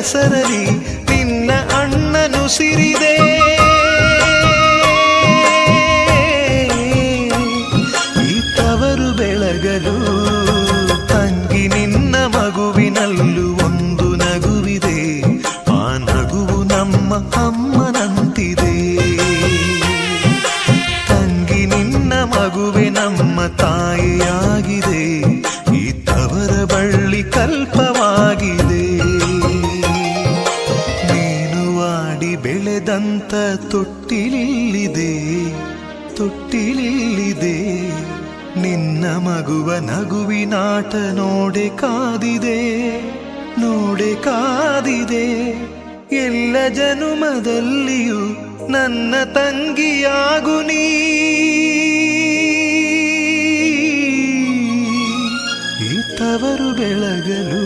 ಹೆಸರಲಿ ನಿನ್ನ ಅಣ್ಣನು ಸಿರಿದೆ. ಈ ತವರು ಬೆಳಗಲು ತಂಗಿ ನಿನ್ನ ಮಗುವಿನಲ್ಲೂ ಒಂದು ನಗುವಿದೆ. ಆ ನಗುವು ನಮ್ಮ ಅಮ್ಮನಂತಿದೆ. ತಂಗಿ ನಿನ್ನ ಮಗುವೆ ನಮ್ಮ ತಾಯಿಯಾಗಿದೆ ಬೆಳೆದಂತ ತೊಟ್ಟಿಲಿಲ್ಲಿದೆ ತೊಟ್ಟಿಲಿಲ್ಲಿದೆ. ನಿನ್ನ ಮಗುವ ನಗುವಿನಾಟ ನೋಡೆ ಕಾದಿದೆ ನೋಡೆ ಕಾದಿದೆ. ಎಲ್ಲ ಜನುಮದಲ್ಲಿಯೂ ನನ್ನ ತಂಗಿಯಾಗು ನೀ. ತವರು ಬೆಳಗಲು